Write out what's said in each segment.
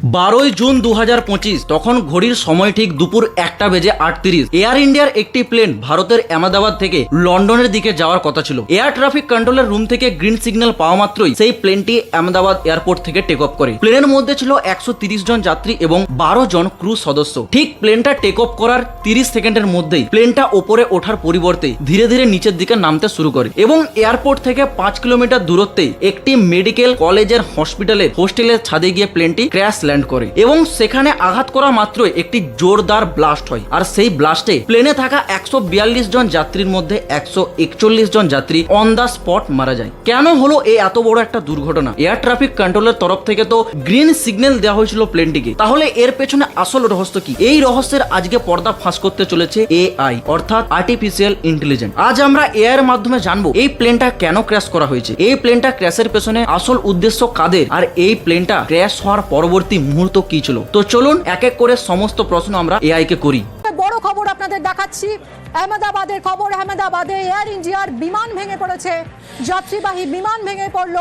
বারোই জুন দু হাজার পঁচিশ, তখন ঘড়ির সময় ঠিক দুপুর একটা বেজে আটত্রিশ। এয়ার ইন্ডিয়ার একটি প্লেন ভারতের আহমেদাবাদ থেকে লন্ডনের দিকে যাওয়ার কথা ছিল। এয়ার ট্রাফিক কন্ট্রোলের রুম থেকে গ্রিন সিগন্যাল পাওয়া মাত্রই সেই প্লেনটি আহমেদাবাদ এয়ারপোর্ট থেকে টেক অফ করে। প্লেনের মধ্যে ছিল একশো জন যাত্রী এবং বারো জন ক্রু সদস্য। ঠিক প্লেনটা টেক অফ করার তিরিশ সেকেন্ডের মধ্যেই প্লেনটা ওপরে ওঠার পরিবর্তে ধীরে ধীরে নিচের দিকে নামতে শুরু করে এবং এয়ারপোর্ট থেকে পাঁচ কিলোমিটার দূরত্বে একটি মেডিকেল কলেজের হসপিটালের হোস্টেলের ছাদে গিয়ে প্লেনটি ক্র্যাশ ল্যান্ড করে। এবং সেখানে আঘাত করা মাত্রই একটি জোরদার ব্লাস্ট হয়। আর সেই ব্লাস্টে প্লেনে থাকা একশো বিয়াল্লিশ জন যাত্রীর মধ্যে একশো একচল্লিশ জন যাত্রী অন দ্য স্পট মারা যায়। কেন হলো এই এত বড় একটা দুর্ঘটনা? এয়ার ট্রাফিক কন্ট্রোলের তরফ থেকে তো গ্রিন সিগন্যাল দেওয়া হয়েছিল প্লেনটিকে। তাহলে এর পেছনে আসল রহস্য কি? এই রহস্যের আজকে পর্দা ফাঁস করতে চলেছে এআই, অর্থাৎ আর্টিফিশিয়াল ইন্টেলিজেন্স আজ আমরা এআই এর মাধ্যমে জানব, এই প্লেনটা কেন ক্র্যাশ করা হয়েছে? এই প্লেনটা ক্র্যাশের পেছনে আসল উদ্দেশ্য কাদের? আর এই প্লেনটা ক্র্যাশ হওয়ার পরবর্তী মুহূর্ত কি ছিল? তো চলুন এক এক করে সমস্ত প্রশ্ন আমরা এআই কে করি। বড় খবর আপনাদের দেখাচ্ছি। আহমেদাবাদের খবর আহমেদাবাদে এয়ার ইন্ডিয়ার বিমান ভেঙে পড়েছে। যাত্রীবাহী বিমান ভেঙে পড়ল।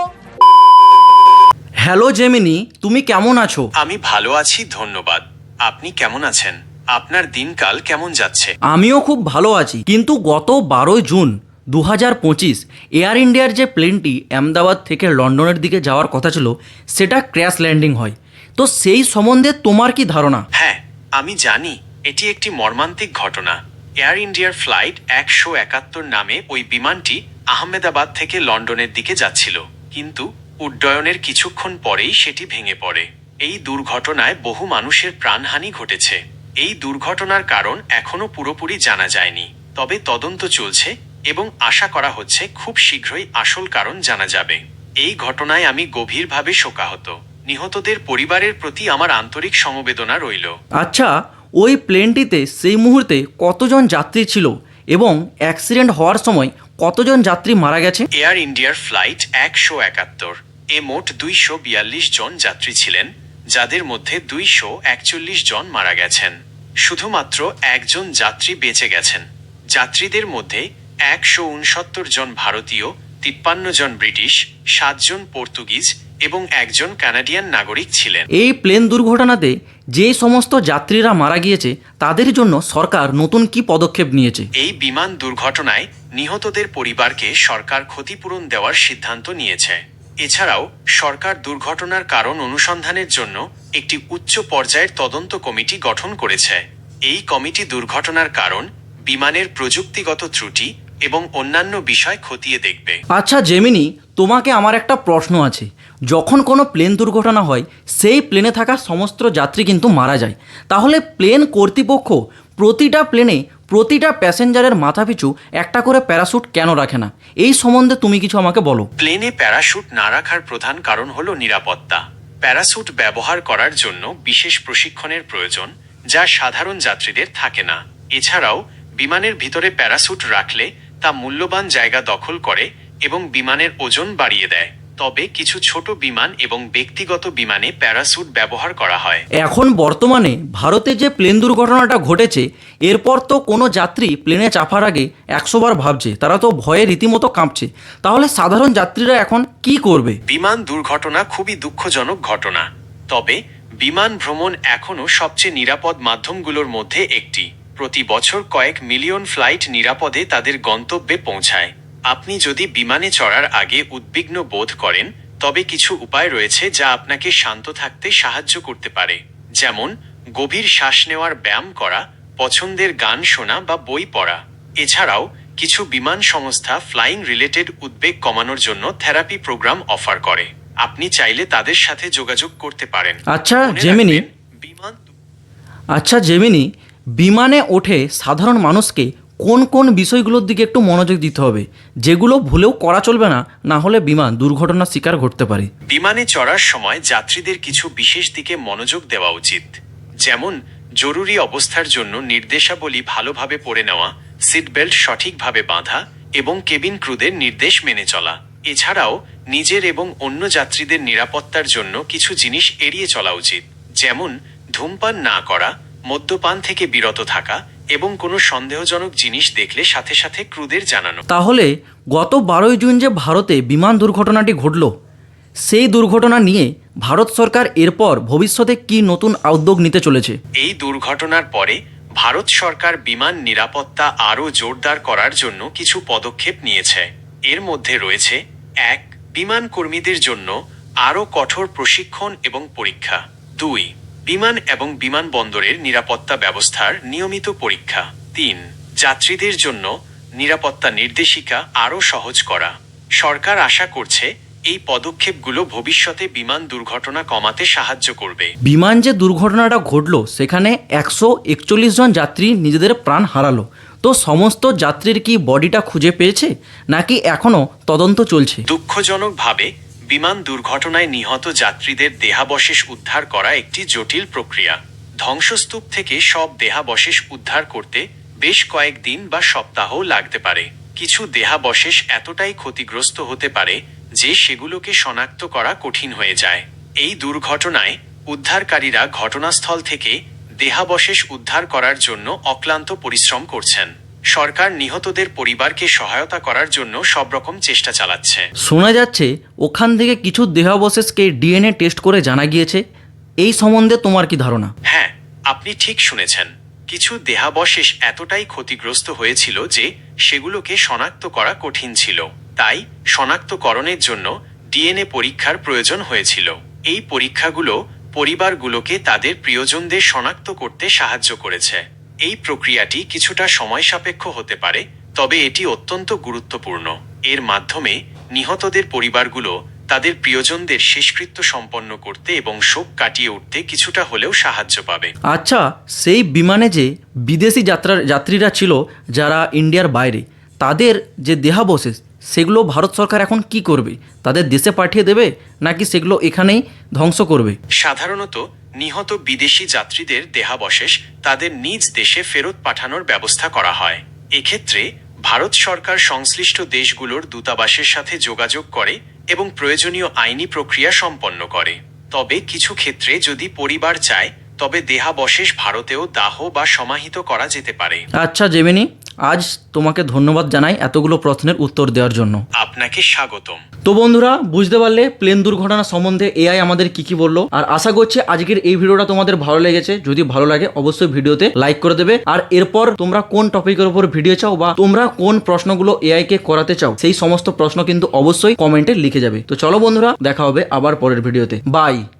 হ্যালো জেমিনি তুমি কেমন আছো? আমি ভালো আছি ধন্যবাদ। আপনি কেমন আছেন? আপনার দিনকাল কেমন যাচ্ছে? আমিও খুব ভালো আছি কিন্তু গত বারোই জুন দু হাজার পঁচিশ এয়ার ইন্ডিয়ার যে প্লেনটি আহমেদাবাদ থেকে লন্ডনের দিকে যাওয়ার কথা ছিল, সেটা ক্র্যাশ ল্যান্ডিং হয়। তো সেই সম্বন্ধে তোমার কি ধারণা? হ্যাঁ আমি জানি এটি একটি মর্মান্তিক ঘটনা। এয়ার ইন্ডিয়ার ফ্লাইট একশো একাত্তর নামে ওই বিমানটি আহমেদাবাদ থেকে লন্ডনের দিকে যাচ্ছিল। কিন্তু উড্ডয়নের কিছুক্ষণ পরেই সেটি ভেঙে পড়ে। এই দুর্ঘটনায় বহু মানুষের প্রাণহানি ঘটেছে। এই দুর্ঘটনার কারণ এখনও পুরোপুরি জানা যায়নি। তবে তদন্ত চলছে এবং আশা করা হচ্ছে খুব শীঘ্রই আসল কারণ জানা যাবে। এই ঘটনায় আমি গভীরভাবে শোকাহত। নিহতদের পরিবারের প্রতি আমার আন্তরিক সমবেদনা রইল। আচ্ছা ওই প্লেনটিতে সেই মুহূর্তে কতজন যাত্রী ছিল এবং অ্যাক্সিডেন্ট হওয়ার সময় কতজন যাত্রী মারা গেছে? এয়ার ইন্ডিয়ার ফ্লাইট একশো একাত্তর। এ মোট দুইশো বিয়াল্লিশ জন যাত্রী ছিলেন যাদের মধ্যে দুইশো একচল্লিশ জন মারা গেছেন। শুধুমাত্র একজন যাত্রী বেঁচে গেছেন। যাত্রীদের মধ্যে একশো উনসত্তর জন ভারতীয় তিপ্পান্ন জন ব্রিটিশ সাতজন পর্তুগিজ এবং একজন কানাডিয়ান নাগরিক ছিলেন। এই প্লেন দুর্ঘটনাতে যে সমস্ত যাত্রীরা মারা গিয়েছে তাদের জন্য সরকার নতুন কি পদক্ষেপ নিয়েছে? এই বিমান দুর্ঘটনায় নিহতদের পরিবারকে সরকার ক্ষতিপূরণ দেওয়ার সিদ্ধান্ত নিয়েছে। এছাড়াও সরকার দুর্ঘটনার কারণ অনুসন্ধানের জন্য একটি উচ্চ পর্যায়ের তদন্ত কমিটি গঠন করেছে। এই কমিটি দুর্ঘটনার কারণ বিমানের প্রযুক্তিগত ত্রুটি এবং অন্যান্য বিষয় খতিয়ে দেখবে। আচ্ছা জেমিনি তোমাকে আমার একটা প্রশ্ন আছে। যখন কোনো প্লেন দুর্ঘটনা হয় সেই প্লেনে থাকা সমস্ত যাত্রী কিন্তু মারা যায়। তাহলে প্লেন কর্তৃপক্ষ প্রতিটা প্লেনে প্রতিটা প্যাসেঞ্জারের মাথাপিছু একটা করে প্যারাশুট কেন রাখে না? এই সম্বন্ধে তুমি কিছু আমাকে বলো। প্লেনে প্যারাশুট না রাখার প্রধান কারণ হল নিরাপত্তা। প্যারাশুট ব্যবহার করার জন্য বিশেষ প্রশিক্ষণের প্রয়োজন যা সাধারণ যাত্রীদের থাকে না। এছাড়াও বিমানের ভিতরে প্যারাশুট রাখলে তা মূল্যবান জায়গা দখল করে এবং বিমানের ওজন বাড়িয়ে দেয়। তবে কিছু ছোট বিমান এবং ব্যক্তিগত বিমানে প্যারাসুট ব্যবহার করা হয়। এখন বর্তমানে ভারতে যে প্লেন দুর্ঘটনাটা ঘটেছে এরপর তো কোনো যাত্রী প্লেনে চাপার আগে একশোবার ভাবছে তারা তো ভয়ে রীতিমতো কাঁপছে। তাহলে সাধারণ যাত্রীরা এখন কি করবে? বিমান দুর্ঘটনা খুবই দুঃখজনক ঘটনা। তবে বিমান ভ্রমণ এখনও সবচেয়ে নিরাপদ মাধ্যমগুলোর মধ্যে একটি। প্রতি বছর কয়েক মিলিয়ন ফ্লাইট নিরাপদে তাদের গন্তব্যে পৌঁছায়। আপনি যদি বিমানে চড়ার আগে উদ্বিগ্ন বোধ করেন তবে কিছু উপায় রয়েছে যা আপনাকে শান্ত থাকতে সাহায্য করতে পারে। যেমন গভীর শ্বাস নেওয়ার ব্যায়াম করা পছন্দের গান শোনা বা বই পড়া। এছাড়াও কিছু বিমান সংস্থা ফ্লাইং রিলেটেড উদ্বেগ কমানোর জন্য থেরাপি প্রোগ্রাম অফার করে। আপনি চাইলে তাদের সাথে যোগাযোগ করতে পারেন। আচ্ছা, জেমিনি। বিমান আচ্ছা জেমিনি বিমানে ওঠে সাধারণ মানুষকে কোন কোন বিষয়গুলোর দিকে একটু মনোযোগ দিতে হবে, যেগুলো ভুলেও করা চলবে না না হলে বিমান দুর্ঘটনার শিকার ঘটতে পারে। বিমানে চড়ার সময় যাত্রীদের কিছু বিশেষ দিকে মনোযোগ দেওয়া উচিত, যেমন জরুরি অবস্থার জন্য নির্দেশাবলী ভালোভাবে পড়ে নেওয়া সিট বেল্ট সঠিকভাবে বাঁধা এবং কেবিন ক্রুদের নির্দেশ মেনে চলা। এছাড়াও নিজের এবং অন্য যাত্রীদের নিরাপত্তার জন্য কিছু জিনিস এড়িয়ে চলা উচিত, যেমন ধূমপান না করা মদ্যপান থেকে বিরত থাকা এবং কোনো সন্দেহজনক জিনিস দেখলে সাথে সাথে ক্রুদের জানানো। তাহলে গত বারোই জুন যে ভারতে বিমান দুর্ঘটনাটি ঘটল সেই দুর্ঘটনা নিয়ে ভারত সরকার এরপর ভবিষ্যতে কি নতুন উদ্যোগ নিতে চলেছে? এই দুর্ঘটনার পরে ভারত সরকার বিমান নিরাপত্তা আরও জোরদার করার জন্য কিছু পদক্ষেপ নিয়েছে। এর মধ্যে রয়েছে এক বিমান কর্মীদের জন্য আরও কঠোর প্রশিক্ষণ এবং পরীক্ষা। দুই বিমান এবং বিমানবন্দরের নিরাপত্তা ব্যবস্থার নিয়মিত পরীক্ষা। তিন যাত্রীদের জন্য নিরাপত্তা নির্দেশিকা আরও সহজ করা। সরকার আশা করছে এই পদক্ষেপগুলো ভবিষ্যতে বিমান দুর্ঘটনা কমাতে সাহায্য করবে। বিমান যে দুর্ঘটনাটা ঘটলো সেখানে একশো একচল্লিশ জন যাত্রী নিজেদের প্রাণ হারালো। তো সমস্ত যাত্রীর কি বডিটা খুঁজে পেয়েছে নাকি এখনও তদন্ত চলছে? দুঃখজনকভাবে বিমান দুর্ঘটনায় নিহত যাত্রীদের দেহাবশেষ উদ্ধার করা একটি জটিল প্রক্রিয়া। ধ্বংসস্তূপ থেকে সব দেহাবশেষ উদ্ধার করতে বেশ কয়েকদিন বা সপ্তাহ লাগতে পারে। কিছু দেহাবশেষ এতটাই ক্ষতিগ্রস্ত হতে পারে যে সেগুলোকে শনাক্ত করা কঠিন হয়ে যায়। এই দুর্ঘটনায় উদ্ধারকারীরা ঘটনাস্থল থেকে দেহাবশেষ উদ্ধার করার জন্য অক্লান্ত পরিশ্রম করছেন। সরকার নিহতদের পরিবারকে সহায়তা করার জন্য সব রকম চেষ্টা চালাচ্ছে। শোনা যাচ্ছে ওখান থেকে কিছু দেহাবশেষকে ডিএনএ টেস্ট করে জানা গিয়েছে। এই সম্বন্ধে তোমার কি ধারণা? হ্যাঁ আপনি ঠিক শুনেছেন। কিছু দেহাবশেষ এতটাই ক্ষতিগ্রস্ত হয়েছিল যে সেগুলোকে শনাক্ত করা কঠিন ছিল। তাই শনাক্তকরণের জন্য ডিএনএ পরীক্ষার প্রয়োজন হয়েছিল। এই পরীক্ষাগুলো পরিবারগুলোকে তাদের প্রিয়জনদের শনাক্ত করতে সাহায্য করেছে। এই প্রক্রিয়াটি কিছুটা সময় সাপেক্ষ হতে পারে, তবে এটি অত্যন্ত গুরুত্বপূর্ণ। এর মাধ্যমে নিহতদের পরিবারগুলো তাদের প্রিয়জনদের শেষকৃত্য সম্পন্ন করতে এবং শোক কাটিয়ে উঠতে কিছুটা হলেও সাহায্য পাবে। আচ্ছা সেই বিমানে যে বিদেশি যাত্রার যাত্রীরা ছিল যারা ইন্ডিয়ার বাইরে, তাদের যে দেহাবশেষ সেগুলো ভারত সরকার এখন কি করবে? তাদের দেশে পাঠিয়ে দেবে নাকি সেগুলো এখানেই ধ্বংস করবে? সাধারণত নিহত বিদেশি যাত্রীদের দেহাবশেষ তাদের নিজ দেশে ফেরত পাঠানোর ব্যবস্থা করা হয়। এক্ষেত্রে ভারত সরকার সংশ্লিষ্ট দেশগুলোর দূতাবাসের সাথে যোগাযোগ করে এবং প্রয়োজনীয় আইনি প্রক্রিয়া সম্পন্ন করে। তবে কিছু ক্ষেত্রে যদি পরিবার চায় তবে দেহাবশেষ ভারতেও দাহ বা সমাহিত করা যেতে পারে। আচ্ছা জেমিনি আজ তোমাকে ধন্যবাদ জানাই এতগুলো প্রশ্নের উত্তর দেওয়ার জন্য। আপনাকে স্বাগতম। তো বন্ধুরা বুঝতে পারলে প্লেন দুর্ঘটনা সম্বন্ধে এআই আমাদের কি কি বলল আর আশা করছি আজকের এই ভিডিওটা তোমাদের ভালো লেগেছে। যদি ভালো লাগে অবশ্যই ভিডিওতে লাইক করে দেবে। আর এরপর তোমরা কোন টপিকের উপর ভিডিও চাও বা তোমরা কোন প্রশ্নগুলো এআই কে করাতে চাও সেই সমস্ত প্রশ্ন কিন্তু অবশ্যই কমেন্টে লিখে যাবে। তো চলো বন্ধুরা দেখা হবে আবার পরের ভিডিওতে বাই